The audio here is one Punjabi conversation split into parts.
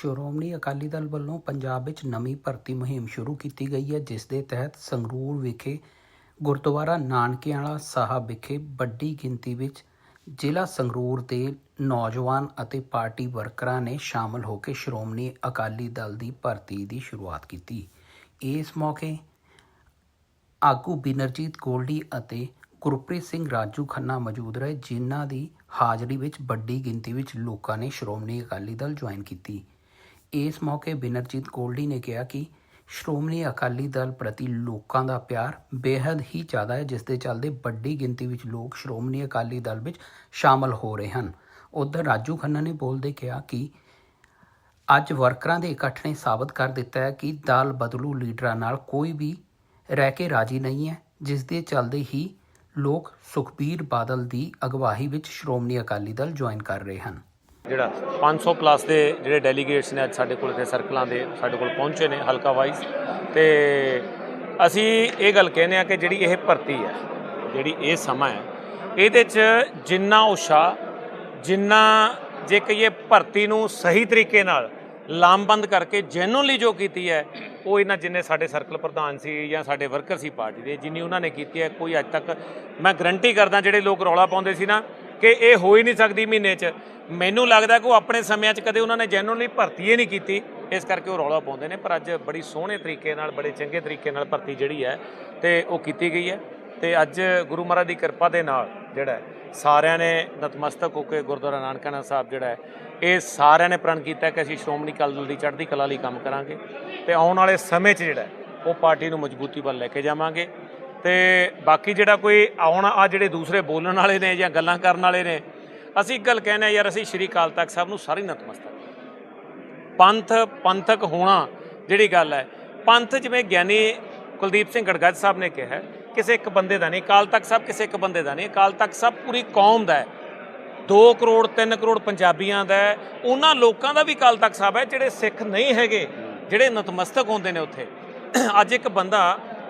ਸ਼੍ਰੋਮਣੀ ਅਕਾਲੀ ਦਲ ਵੱਲੋਂ ਪੰਜਾਬ ਵਿੱਚ ਨਵੀਂ ਭਰਤੀ ਮੁਹਿੰਮ ਸ਼ੁਰੂ ਕੀਤੀ ਗਈ ਹੈ, ਜਿਸ ਦੇ ਤਹਿਤ ਸੰਗਰੂਰ ਵਿਖੇ, ਗੁਰਦੁਆਰਾ ਨਾਨਕਿਆਲਾ ਸਾਹਿਬ ਵਿਖੇ ਵੱਡੀ ਗਿਣਤੀ ਵਿੱਚ ਜ਼ਿਲ੍ਹਾ ਸੰਗਰੂਰ ਦੇ ਨੌਜਵਾਨ ਅਤੇ ਪਾਰਟੀ ਵਰਕਰਾਂ ਨੇ ਸ਼ਾਮਲ ਹੋ ਕੇ ਸ਼੍ਰੋਮਣੀ ਅਕਾਲੀ ਦਲ ਦੀ ਭਰਤੀ ਦੀ ਸ਼ੁਰੂਆਤ ਕੀਤੀ। ਇਸ ਮੌਕੇ ਆਗੂ ਬਿਨਰਜੀਤ ਗੋਲਡੀ ਅਤੇ ਗੁਰਪ੍ਰੀਤ ਸਿੰਘ ਰਾਜੂ ਖੰਨਾ ਮੌਜੂਦ ਰਹੇ, ਜਿਨ੍ਹਾਂ ਦੀ ਹਾਜ਼ਰੀ ਵਿੱਚ ਵੱਡੀ ਗਿਣਤੀ ਵਿੱਚ ਲੋਕਾਂ ਨੇ ਸ਼੍ਰੋਮਣੀ ਅਕਾਲੀ ਦਲ ਜੁਆਇਨ ਕੀਤੀ। ਇਸ ਮੌਕੇ ਬਿਨਰਜੀਤ ਗੋਲਡੀ ਨੇ ਕਿਹਾ ਕਿ ਸ਼੍ਰੋਮਣੀ ਅਕਾਲੀ ਦਲ ਪ੍ਰਤੀ ਲੋਕਾਂ ਦਾ ਪਿਆਰ ਬੇहद ਹੀ ਜ਼ਿਆਦਾ ਹੈ, ਜਿਸ ਦੇ ਚੱਲਦੇ ਵੱਡੀ ਗਿਣਤੀ ਵਿੱਚ ਲੋਕ ਸ਼੍ਰੋਮਣੀ ਅਕਾਲੀ ਦਲ ਵਿੱਚ ਸ਼ਾਮਲ ਹੋ ਰਹੇ ਹਨ। ਉਧਰ ਰਾਜੂ ਖੰਨਾ ਨੇ ਬੋਲਦੇ ਕਿਹਾ ਕਿ ਅੱਜ ਵਰਕਰਾਂ ਦੇ ਇਕੱਠ ਨੇ ਸਾਬਤ ਕਰ ਦਿੱਤਾ ਹੈ ਕਿ ਦਲ ਬਦਲੂ ਲੀਡਰਾਂ ਨਾਲ ਕੋਈ ਵੀ ਰਹਿ ਕੇ ਰਾਜੀ ਨਹੀਂ ਹੈ, ਜਿਸ ਦੇ ਚੱਲਦੇ ਹੀ ਲੋਕ ਸੁਖਬੀਰ ਬਾਦਲ ਦੀ ਅਗਵਾਈ ਵਿੱਚ ਸ਼੍ਰੋਮਣੀ ਅਕਾਲੀ ਦਲ ਜੁਆਇਨ ਕਰ ਰਹੇ ਹਨ। ਜਿਹੜਾ 500 ਪਲੱਸ ਦੇ ਜਿਹੜੇ ਡੈਲੀਗੇਟਸ ਨੇ ਅੱਜ ਸਾਡੇ ਕੋਲ ਇੱਥੇ ਸਰਕਲਾਂ ਦੇ ਸਾਡੇ ਕੋਲ ਪਹੁੰਚੇ ਨੇ ਹਲਕਾ ਵਾਈਜ਼ ਤੇ ਅਸੀਂ ਇਹ ਗੱਲ ਕਹਿੰਦੇ ਆ ਕਿ ਜਿਹੜੀ ਇਹ ਭਰਤੀ ਹੈ, ਜਿਹੜੀ ਇਹ ਸਮਾਂ ਹੈ, ਇਹਦੇ 'ਚ ਜਿੰਨਾ ਉਸ਼ਾ ਜਿੰਨਾ ਜੇ ਕਹੀਏ ਭਰਤੀ ਨੂੰ ਸਹੀ ਤਰੀਕੇ ਨਾਲ ਲਾਮਬੰਦ ਕਰਕੇ ਜੈਨੂਨਲੀ ਜੋ ਕੀਤੀ ਹੈ, ਉਹ ਇਹਨਾਂ ਜਿੰਨੇ ਸਾਡੇ ਸਰਕਲ ਪ੍ਰਧਾਨ ਸੀ ਜਾਂ ਸਾਡੇ ਵਰਕਰ ਸੀ ਪਾਰਟੀ ਦੇ, ਜਿੰਨੀ ਉਹਨਾਂ ਨੇ ਕੀਤੀ ਹੈ, ਕੋਈ ਅੱਜ ਤੱਕ ਮੈਂ ਗਰੰਟੀ ਕਰਦਾ ਜਿਹੜੇ ਲੋਕ ਰੌਲਾ ਪਾਉਂਦੇ ਸੀ ਨਾ ਕਿ ਇਹ ਹੋ ਹੀ ਨਹੀਂ ਸਕਦੀ ਮਹੀਨੇ 'ਚ। ਮੈਨੂੰ ਲੱਗਦਾ ਕਿ ਉਹ ਆਪਣੇ ਸਮਿਆਂ 'ਚ ਕਦੇ ਉਹਨਾਂ ਨੇ ਜੈਨੂਅਲੀ ਭਰਤੀ ਹੀ ਨਹੀਂ ਕੀਤੀ। ਇਸ ਕਰਕੇ ਉਹ ਰੌਲਾ ਪਾਉਂਦੇ ਨੇ, ਪਰ ਅੱਜ ਬੜੀ ਸੋਹਣੇ ਤਰੀਕੇ ਨਾਲ, ਬੜੇ ਚੰਗੇ ਤਰੀਕੇ ਨਾਲ ਭਰਤੀ ਜਿਹੜੀ ਹੈ, ਤੇ ਉਹ ਕੀਤੀ ਗਈ ਹੈ। ਤੇ ਅੱਜ ਗੁਰੂ ਮਹਾਰਾਜ ਦੀ ਕਿਰਪਾ ਦੇ ਨਾਲ ਜਿਹੜਾ ਸਾਰਿਆਂ ਨੇ ਨਤਮਸਤਕ ਹੋ ਕੇ ਗੁਰਦੁਆਰਾ ਨਾਨਕਾਣਾ ਸਾਹਿਬ ਜਿਹੜਾ ਹੈ, ਇਹ ਸਾਰਿਆਂ ਨੇ ਪ੍ਰਣ ਕੀਤਾ ਕਿ ਅਸੀਂ ਸ਼੍ਰੋਮਣੀ ਅਕਾਲੀ ਦਲ ਦੀ ਚੜ੍ਹਦੀ ਕਲਾ ਲਈ ਕੰਮ ਕਰਾਂਗੇ। ਤੇ ਆਉਣ ਵਾਲੇ ਸਮੇਂ 'ਚ ਜਿਹੜਾ ਉਹ ਪਾਰਟੀ ਨੂੰ ਮਜ਼ਬੂਤੀ ਵੱਲ ਲੈ ਕੇ ਜਾਵਾਂਗੇ। ਤੇ ਬਾਕੀ ਜਿਹੜਾ ਕੋਈ ਆਉਣ ਆ ਜਿਹੜੇ ਦੂਸਰੇ ਬੋਲਣ ਵਾਲੇ ਨੇ ਜਾਂ ਗੱਲਾਂ ਕਰਨ ਵਾਲੇ ਨੇ ਅਸੀਂ ਇੱਕ ਗੱਲ ਕਹਿੰਦੇ ਹਾਂ ਯਾਰ ਅਸੀਂ ਸ਼੍ਰੀ ਅਕਾਲ ਤਖਤ ਸਾਹਿਬ ਨੂੰ ਸਾਰੇ ਨਤਮਸਤਕ ਪੰਥ ਪੰਥਕ ਹੋਣਾ ਜਿਹੜੀ ਗੱਲ ਹੈ ਪੰਥ ਜਿਵੇਂ ਗਿਆਨੀ ਕੁਲਦੀਪ ਸਿੰਘ ਗੜਗੱਜ ਸਾਹਿਬ ਨੇ ਕਿਹਾ ਹੈ, ਕਿਸੇ ਇੱਕ ਬੰਦੇ ਦਾ ਨਹੀਂ ਅਕਾਲ ਤਖਤ ਸਾਹਿਬ ਕਿਸੇ ਇੱਕ ਬੰਦੇ ਦਾ ਨਹੀਂ ਅਕਾਲ ਤਖਤ ਸਾਹਿਬ ਪੂਰੀ ਕੌਮ ਦਾ ਹੈ। 2 ਕਰੋੜ 3 ਕਰੋੜ ਪੰਜਾਬੀਆਂ ਦਾ ਹੈ ਉਹਨਾਂ ਲੋਕਾਂ ਦਾ ਵੀ ਅਕਾਲ ਤਖਤ ਸਾਹਿਬ ਹੈ ਜਿਹੜੇ ਸਿੱਖ ਨਹੀਂ ਹੈਗੇ ਜਿਹੜੇ ਨਤਮਸਤਕ ਹੁੰਦੇ ਨੇ ਉੱਥੇ। ਅੱਜ ਇੱਕ ਬੰਦਾ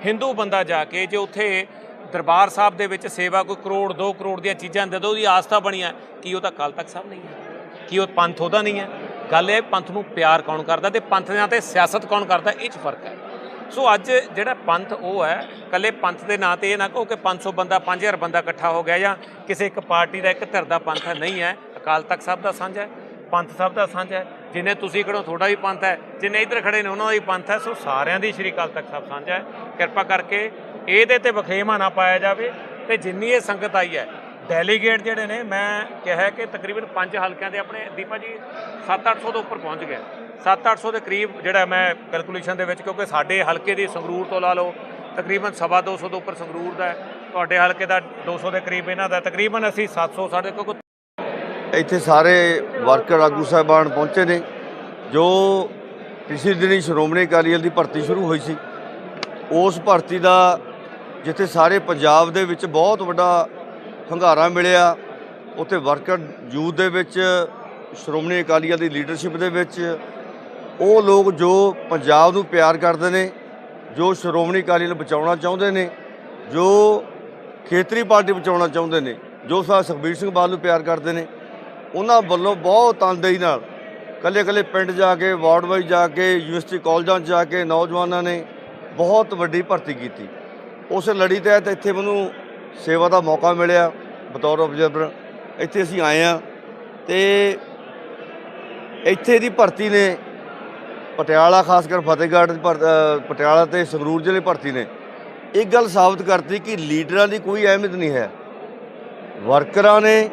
ਹਿੰਦੂ ਬੰਦਾ ਜਾ ਕੇ ਜੇ ਉੱਥੇ ਦਰਬਾਰ ਸਾਹਿਬ ਦੇ ਵਿੱਚ ਸੇਵਾ ਕੋਈ ਕਰੋੜ 2 ਕਰੋੜ ਦੀਆਂ ਚੀਜ਼ਾਂ ਦਿੰਦਾ ਦੋ ਉਹਦੀ ਆਸਥਾ ਬਣੀ ਹੈ ਕੀ ਉਹ ਤਾਂ ਅਕਾਲ ਤਖਤ ਸਾਹਿਬ ਨਹੀਂ ਹੈ? ਕੀ ਉਹ ਪੰਥ ਉਹਦਾ ਨਹੀਂ ਹੈ? ਗੱਲ ਇਹ ਪੰਥ ਨੂੰ ਪਿਆਰ ਕੌਣ ਕਰਦਾ ਤੇ ਪੰਥ ਦੇ ਨਾਂ ਤੇ ਸਿਆਸਤ ਕੌਣ ਕਰਦਾ, ਇਹ 'ਚ ਫ਼ਰਕ ਹੈ। ਸੋ ਅੱਜ ਜਿਹੜਾ ਪੰਥ ਉਹ ਹੈ, ਕੱਲੇ ਪੰਥ ਦੇ ਨਾਂ ਤੇ ਇਹ ਨਾ ਕਹੋ ਕਿ 500 ਬੰਦਾ 5000 ਬੰਦਾ ਇਕੱਠਾ ਹੋ ਗਿਆ ਜਾਂ ਕਿਸੇ ਇੱਕ ਪਾਰਟੀ ਦਾ ਇੱਕ ਧਿਰ ਦਾ ਪੰਥ ਨਹੀਂ ਹੈ, ਅਕਾਲ ਤਖਤ ਸਾਹਿਬ ਦਾ ਸਾਂਝਾ ਹੈ, ਪੰਥ ਸਾਹਿਬ ਦਾ ਸਾਂਝਾ ਹੈ ਜਿੰਨੇ ਤੁਸੀਂ ਖੜੋ, ਤੁਹਾਡਾ ਵੀ ਪੰਥ ਹੈ। ਜਿੰਨੇ ਇੱਧਰ ਖੜੇ ਨੇ, ਉਹਨਾਂ ਦਾ ਵੀ ਪੰਥ ਹੈ। ਸੋ ਸਾਰਿਆਂ ਦੀ ਸ਼੍ਰੀ ਅਕਾਲ ਤਖਤ ਸਾਹਿਬ ਸਾਂਝਾ ਹੈ। ਕਿਰਪਾ ਕਰਕੇ ਇਹਦੇ ਤੇ ਵਖੇਮਾ ਨਾ ਪਾਇਆ ਜਾਵੇ ਤੇ ਜਿੰਨੀ ਇਹ ਸੰਗਤ ਆਈ ਹੈ ਡੈਲੀਗੇਟ ਜਿਹੜੇ ਨੇ, ਮੈਂ ਕਿਹਾ ਕਿ ਤਕਰੀਬਨ ਪੰਜ ਹਲਕਿਆਂ ਦੇ ਆਪਣੇ, ਦੀਪਾ ਜੀ 7-800 ਦੇ ਉੱਪਰ ਪਹੁੰਚ ਗਏ। 7-800 ਦੇ ਕਰੀਬ ਜਿਹੜਾ ਮੈਂ ਕੈਲਕੂਲੇਸ਼ਨ ਦੇ ਵਿੱਚ, ਕਿਉਂਕਿ ਸਾਡੇ ਹਲਕੇ ਦੀ ਸੰਗਰੂਰ ਤੋਂ ਲਾ ਲਓ, ਤਕਰੀਬਨ ਸਵਾ 200 ਦੇ ਉੱਪਰ ਸੰਗਰੂਰ ਦਾ ਤੁਹਾਡੇ ਹਲਕੇ ਦਾ 200 ਦੇ ਕਰੀਬ ਇਹਨਾਂ ਦਾ ਤਕਰੀਬਨ ਅਸੀਂ 700 ਸਾਡੇ ਕਿਉਂਕਿ ਇੱਥੇ ਸਾਰੇ ਵਰਕਰ ਆਗੂ ਸਾਹਿਬਾਨ ਪਹੁੰਚੇ ਨੇ, ਜੋ ਪਿਛਲੇ ਦਿਨੀ ਸ਼੍ਰੋਮਣੀ ਅਕਾਲੀ ਦਲ ਦੀ ਭਰਤੀ ਸ਼ੁਰੂ ਹੋਈ ਸੀ। ਉਸ ਭਰਤੀ ਦਾ ਜਿੱਥੇ ਸਾਰੇ ਪੰਜਾਬ ਦੇ ਵਿੱਚ ਬਹੁਤ ਵੱਡਾ ਹੰਗਾਰਾ ਮਿਲਿਆ, ਉੱਥੇ ਵਰਕਰ ਯੂਥ ਦੇ ਵਿੱਚ, ਸ਼੍ਰੋਮਣੀ ਅਕਾਲੀ ਦਲ ਦੀ ਲੀਡਰਸ਼ਿਪ ਦੇ ਵਿੱਚ, ਉਹ ਲੋਕ ਜੋ ਪੰਜਾਬ ਨੂੰ ਪਿਆਰ ਕਰਦੇ ਨੇ, ਜੋ ਸ਼੍ਰੋਮਣੀ ਅਕਾਲੀ ਦਲ ਬਚਾਉਣਾ ਚਾਹੁੰਦੇ ਨੇ, ਜੋ ਖੇਤਰੀ ਪਾਰਟੀ ਬਚਾਉਣਾ ਚਾਹੁੰਦੇ ਨੇ, ਜੋ ਸਾ ਸੁਖਬੀਰ ਸਿੰਘ ਬਾਦਲ ਨੂੰ ਪਿਆਰ ਕਰਦੇ ਨੇ ਉਹਨਾਂ ਵੱਲੋਂ ਬਹੁਤ ਤਨਦੇਹੀ ਨਾਲ ਕੱਲੇ ਕੱਲੇ ਪਿੰਡ ਜਾ ਕੇ, ਵਾਰਡ ਵਾਈਜ਼ ਜਾ ਕੇ, ਯੂਨੀਵਰਸਿਟੀ ਕਾਲਜਾਂ 'ਚ ਜਾ ਕੇ ਨੌਜਵਾਨਾਂ ਨੇ ਬਹੁਤ ਵੱਡੀ ਭਰਤੀ ਕੀਤੀ। ਉਸ ਲੜੀ ਤਹਿਤ ਇੱਥੇ ਮੈਨੂੰ ਸੇਵਾ ਦਾ ਮੌਕਾ ਮਿਲਿਆ ਬਤੌਰ ਆਬਜ਼ਰਵਰ ਇੱਥੇ ਅਸੀਂ ਆਏ ਆ ਤੇ ਇੱਥੇ ਦੀ ਭਰਤੀ ਨੇ ਪਟਿਆਲਾ, ਖਾਸ ਕਰ ਫਤਿਹਗੜ੍ਹ ਭਰ- ਪਟਿਆਲਾ ਤੇ ਸੰਗਰੂਰ ਜ਼ਿਲ੍ਹੇ ਭਰਤੀ ਨੇ। ਇੱਕ ਗੱਲ ਸਾਬਤ ਕਰਤੀ ਕਿ ਲੀਡਰਾਂ ਦੀ ਕੋਈ ਅਹਿਮੀਅਤ ਨਹੀਂ ਹੈ। ਵਰਕਰਾਂ ਨੇ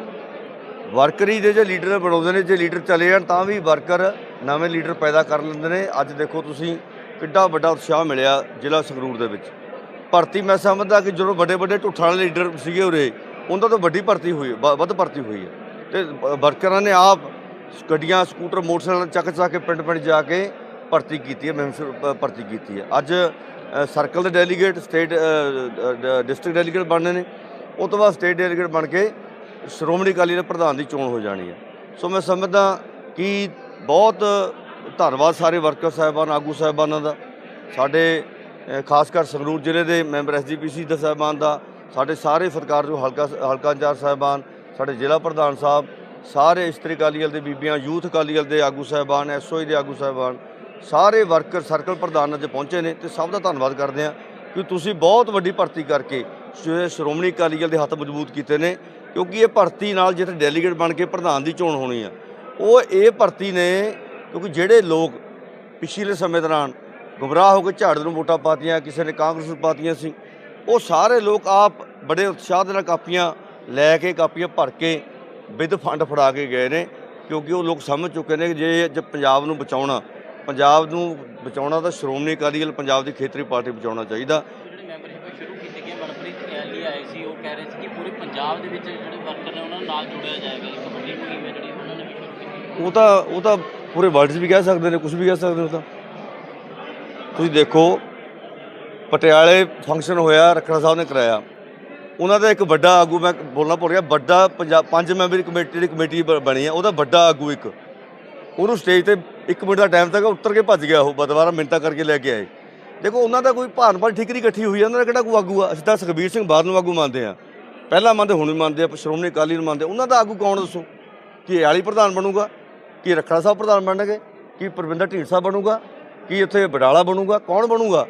ਵਰਕਰੀ ਦੇ ਜੇ ਲੀਡਰ ਬਣਾਉਂਦੇ ਨੇ, ਜੇ ਲੀਡਰ ਚਲੇ ਜਾਣ, ਤਾਂ ਵੀ ਵਰਕਰ ਨਵੇਂ ਲੀਡਰ ਪੈਦਾ ਕਰ ਲੈਂਦੇ ਨੇ। ਅੱਜ ਦੇਖੋ ਤੁਸੀਂ ਕਿੱਡਾ ਵੱਡਾ ਉਤਸ਼ਾਹ ਮਿਲਿਆ ਜ਼ਿਲ੍ਹਾ ਸੰਗਰੂਰ ਦੇ ਵਿੱਚ। ਭਰਤੀ ਮੈਂ ਸਮਝਦਾ ਕਿ ਜਦੋਂ ਵੱਡੇ ਵੱਡੇ ਢੁੱਠਾਂ ਵਾਲੇ ਲੀਡਰ ਸੀਗੇ ਉਰੇ ਉਹਨਾਂ ਤੋਂ ਵੱਡੀ ਭਰਤੀ ਹੋਈ, ਵ- ਵੱਧ ਭਰਤੀ ਹੋਈ ਹੈ। ਤੇ ਵਰਕਰਾਂ ਨੇ ਆਪ ਗੱਡੀਆਂ, ਸਕੂਟਰ, ਮੋਟਰਸਾਈਕਲ ਚੱਕ ਚੱਕ ਕੇ ਪਿੰਡ ਪਿੰਡ ਜਾ ਕੇ ਭਰਤੀ ਕੀਤੀ ਹੈ ਮੁਹਿੰਮ ਭਰਤੀ ਕੀਤੀ ਹੈ। ਅੱਜ ਸਰਕਲ ਦੇ ਡੈਲੀਗੇਟ, ਸਟੇਟ ਡਿਸਟ੍ਰਿਕਟ ਡੈਲੀਗੇਟ ਬਣਨੇ ਨੇ। ਉਸ ਤੋਂ ਬਾਅਦ ਸਟੇਟ ਡੈਲੀਗੇਟ ਬਣ ਕੇ ਸ਼੍ਰੋਮਣੀ ਅਕਾਲੀ ਦਲ ਪ੍ਰਧਾਨ ਦੀ ਚੋਣ ਹੋ ਜਾਣੀ ਹੈ। ਸੋ ਮੈਂ ਸਮਝਦਾ ਕਿ ਬਹੁਤ ਧੰਨਵਾਦ ਸਾਰੇ ਵਰਕਰ ਸਾਹਿਬਾਨ, ਆਗੂ ਸਾਹਿਬਾਨਾਂ ਦਾ। ਸਾਡੇ ਖਾਸ ਕਰ ਸੰਗਰੂਰ ਜ਼ਿਲ੍ਹੇ ਦੇ ਮੈਂਬਰ ਐਸਜੀਪੀਸੀ ਦੇ ਸਾਹਿਬਾਨ ਦਾ, ਸਾਡੇ ਸਾਰੇ ਸਰਕਾਰ ਜੋ ਹਲਕਾ ਹਲਕਾ ਇੰਚਾਰਜ ਸਾਹਿਬਾਨ, ਸਾਡੇ ਜ਼ਿਲ੍ਹਾ ਪ੍ਰਧਾਨ ਸਾਹਿਬ, ਸਾਰੇ ਇਸਤਰੀ ਅਕਾਲੀ ਦਲ ਦੇ ਬੀਬੀਆਂ, ਯੂਥ ਅਕਾਲੀ ਦਲ ਦੇ ਆਗੂ ਸਾਹਿਬਾਨ ਐਸਓਈ ਦੇ ਆਗੂ ਸਾਹਿਬਾਨ, ਸਾਰੇ ਵਰਕਰ, ਸਰਕਲ ਪ੍ਰਧਾਨ ਅੱਜ ਪਹੁੰਚੇ ਨੇ ਤੇ ਸਭ ਦਾ ਧੰਨਵਾਦ ਕਰਦੇ ਹਾਂ ਕਿ ਤੁਸੀਂ ਬਹੁਤ ਵੱਡੀ ਭਰਤੀ ਕਰਕੇ ਸ਼੍ਰੋਮਣੀ ਅਕਾਲੀ ਦਲ ਦੇ ਹੱਥ ਮਜ਼ਬੂਤ ਕੀਤੇ ਨੇ। ਕਿਉਂਕਿ ਇਹ ਭਰਤੀ ਨਾਲ ਜਿੱਥੇ ਡੈਲੀਗੇਟ ਬਣ ਕੇ ਪ੍ਰਧਾਨ ਦੀ ਚੋਣ ਹੋਣੀ ਆ। ਉਹ ਇਹ ਭਰਤੀ ਨੇ ਕਿਉਂਕਿ ਜਿਹੜੇ ਲੋਕ ਪਿਛਲੇ ਸਮੇਂ ਦੌਰਾਨ ਗੁੰਮਰਾਹ ਹੋ ਕੇ ਝਾੜੂ ਨੂੰ ਵੋਟਾਂ ਪਾਤੀਆਂ, ਕਿਸੇ ਨੇ ਕਾਂਗਰਸ ਨੂੰ ਪਾਤੀਆਂ ਸੀ, ਉਹ ਸਾਰੇ ਲੋਕ ਆਪ ਬੜੇ ਉਤਸ਼ਾਹ ਦੇ ਨਾਲ ਕਾਪੀਆਂ ਲੈ ਕੇ, ਕਾਪੀਆਂ ਭਰ ਕੇ ਵਿਦ ਫੰਡ ਫੜਾ ਕੇ ਗਏ ਨੇ, ਕਿਉਂਕਿ ਉਹ ਲੋਕ ਸਮਝ ਚੁੱਕੇ ਨੇ ਕਿ ਜੇ ਜੇ ਪੰਜਾਬ ਨੂੰ ਬਚਾਉਣਾ, ਪੰਜਾਬ ਨੂੰ ਬਚਾਉਣਾ ਤਾਂ ਸ਼੍ਰੋਮਣੀ ਅਕਾਲੀ ਦਲ, ਪੰਜਾਬ ਦੀ ਖੇਤਰੀ ਪਾਰਟੀ ਬਚਾਉਣਾ ਚਾਹੀਦਾ ਜਿਹੜੀ ਮੈਂਬਰਸ਼ਿਪ ਸ਼ੁਰੂ ਕੀਤੀ ਗਈ ਮਨਪ੍ਰੀਤ ਐਲੀ ਆਏ ਸੀ ਉਹ ਕਹਿ ਰਹੇ ਸੀ ਕਿ ਪੂਰੇ ਪੰਜਾਬ ਦੇ ਵਿੱਚ ਜਿਹੜੇ ਵਰਕਰ ਨੇ ਉਹਨਾਂ ਨਾਲ ਜੋੜਿਆ ਜਾਏਗਾ, ਇੱਕ ਵੱਡੀ ਮੁਹਿੰਮ ਹੈ ਜਿਹੜੀ ਉਹਨਾਂ ਨੇ ਵੀ ਸ਼ੁਰੂ ਕੀਤੀ ਉਹ ਤਾਂ ਉਹ ਤਾਂ ਪੂਰੇ ਵਰਲਡ 'ਚ ਵੀ ਕਹਿ ਸਕਦੇ ਨੇ ਕੁਝ ਵੀ ਕਹਿ ਸਕਦੇ ਨੇ ਤਾਂ। ਤੁਸੀਂ ਦੇਖੋ, ਪਟਿਆਲੇ ਫੰਕਸ਼ਨ ਹੋਇਆ, ਰੱਖੜਾ ਸਾਹਿਬ ਨੇ ਕਰਾਇਆ। ਉਹਨਾਂ ਦਾ ਇੱਕ ਵੱਡਾ ਆਗੂ, ਮੈਂ ਬੋਲਣਾ ਭੁੱਲ ਗਿਆ, ਵੱਡਾ ਪੰਜਾਬ ਪੰਜ ਮੈਂਬਰੀ ਕਮੇਟੀ ਦੀ ਕਮੇਟੀ ਬਣੀ ਹੈ, ਉਹਦਾ ਵੱਡਾ ਆਗੂ ਇੱਕ। ਉਹਨੂੰ ਸਟੇਜ ਤੇ 1 ਮਿੰਟ ਦਾ ਟਾਈਮ ਤੱਕ ਉੱਤਰ ਕੇ ਭੱਜ ਗਿਆ ਉਹ ਬਦਵਾਰਾ ਮਿੰਤਾ ਕਰਕੇ ਲੈ ਕੇ ਆਏ। ਦੇਖੋ, ਉਹਨਾਂ ਦਾ ਕੋਈ ਭਾਨਪਾਲ ਠੀਕਰੀ ਇਕੱਠੀ ਹੋਈ ਹੈ ਉਹਨਾਂ ਦਾ ਕਿਹੜਾ ਕੋਈ ਆਗੂ ਆ? ਅਸੀਂ ਤਾਂ ਸੁਖਬੀਰ ਸਿੰਘ ਬਾਦਲ ਨੂੰ ਆਗੂ ਮੰਨਦੇ ਆ ਪਹਿਲਾਂ ਮੰਨਦੇ, ਹੁਣ ਵੀ ਮੰਨਦੇ ਆ ਸ਼੍ਰੋਮਣੀ ਅਕਾਲੀ ਨੂੰ ਮੰਨਦੇ ਉਹਨਾਂ ਦਾ ਆਗੂ ਕੌਣ ਦੱਸੋ? ਕਿ ਇਹ ਵਾਲੀ ਪ੍ਰਧਾਨ ਬਣੂਗਾ? ਕੀ ਰਖੜਾ ਸਾਹਿਬ ਪ੍ਰਧਾਨ ਬਣਨਗੇ? ਕੀ ਪ੍ਰਵਿੰਦਰ ਢੀਂਡਸਾ ਬਣੂਗਾ? ਕੀ ਇੱਥੇ ਬਡਾਲਾ ਬਣੂਗਾ? ਕੌਣ ਬਣੂਗਾ?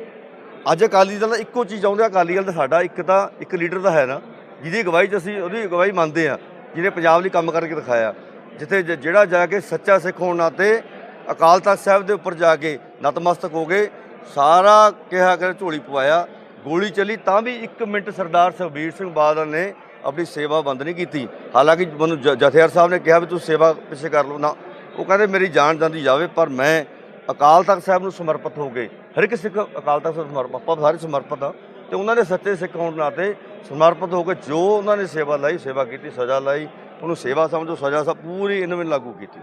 ਅੱਜ ਅਕਾਲੀ ਦਲ ਦਾ ਇੱਕੋ ਚੀਜ਼ ਚਾਹੁੰਦੇ ਆ, ਅਕਾਲੀ ਦਲ ਦਾ ਸਾਡਾ ਇੱਕ ਤਾਂ, ਇੱਕ ਲੀਡਰ ਤਾਂ ਹੈ ਨਾ, ਜਿਹਦੀ ਅਗਵਾਈ 'ਚ ਅਸੀਂ, ਉਹਦੀ ਅਗਵਾਈ ਮੰਨਦੇ ਆ, ਜਿਹਨੇ ਪੰਜਾਬ ਲਈ ਕੰਮ ਕਰਕੇ ਦਿਖਾਇਆ। ਜਿੱਥੇ ਜ- ਜਿਹੜਾ ਜਾ ਕੇ ਸੱਚਾ ਸਿੱਖ ਹੋਣ ਨਾਤੇ ਅਕਾਲ ਤਖਤ ਸਾਹਿਬ ਦੇ ਉੱਪਰ ਜਾ ਕੇ ਨਤਮਸਤਕ ਹੋ ਗਏ ਸਾਰਾ ਕਿਹਾ ਕਰ ਝੋਲੀ ਪਵਾਇਆ। ਗੋਲੀ ਚੱਲੀ ਤਾਂ ਵੀ 1 ਮਿੰਟ ਸਰਦਾਰ ਸੁਖਬੀਰ ਸਿੰਘ ਬਾਦਲ ਨੇ ਆਪਣੀ ਸੇਵਾ ਬੰਦ ਨਹੀਂ ਕੀਤੀ। ਹਾਲਾਂਕਿ ਮੈਨੂੰ ਜ- ਜਥੇਦਾਰ ਸਾਹਿਬ ਨੇ ਕਿਹਾ ਵੀ ਤੂੰ ਸੇਵਾ ਪਿੱਛੇ ਕਰ ਲਓ ਨਾ। ਉਹ ਕਹਿੰਦੇ ਮੇਰੀ ਜਾਨ ਜਾਂਦੀ ਜਾਵੇ, ਪਰ ਮੈਂ ਅਕਾਲ ਤਖਤ ਸਾਹਿਬ ਨੂੰ ਸਮਰਪਿਤ ਹੋ ਗਏ ਹਰ ਇੱਕ ਸਿੱਖ ਅਕਾਲ ਤਖਤ ਨੂੰ ਸਮਰਪਿਤ, ਆਪਾਂ ਸਾਰੇ ਸਮਰਪਿਤ ਆ ਤੇ ਉਹਨਾਂ ਦੇ ਸੱਚੇ ਸਿੱਖ ਹੋਣ ਨਾਤੇ ਸਮਰਪਿਤ ਹੋ ਕੇ ਜੋ ਉਹਨਾਂ ਨੇ ਸੇਵਾ ਲਈ, ਸੇਵਾ ਕੀਤੀ, ਸਜ਼ਾ ਲਈ, ਉਹਨੂੰ ਸੇਵਾ ਸਮਝੋ, ਸਜ਼ਾ ਸਭ ਪੂਰੀ ਇਹਨਾਂ ਵਿੱਚ ਲਾਗੂ ਕੀਤੀ।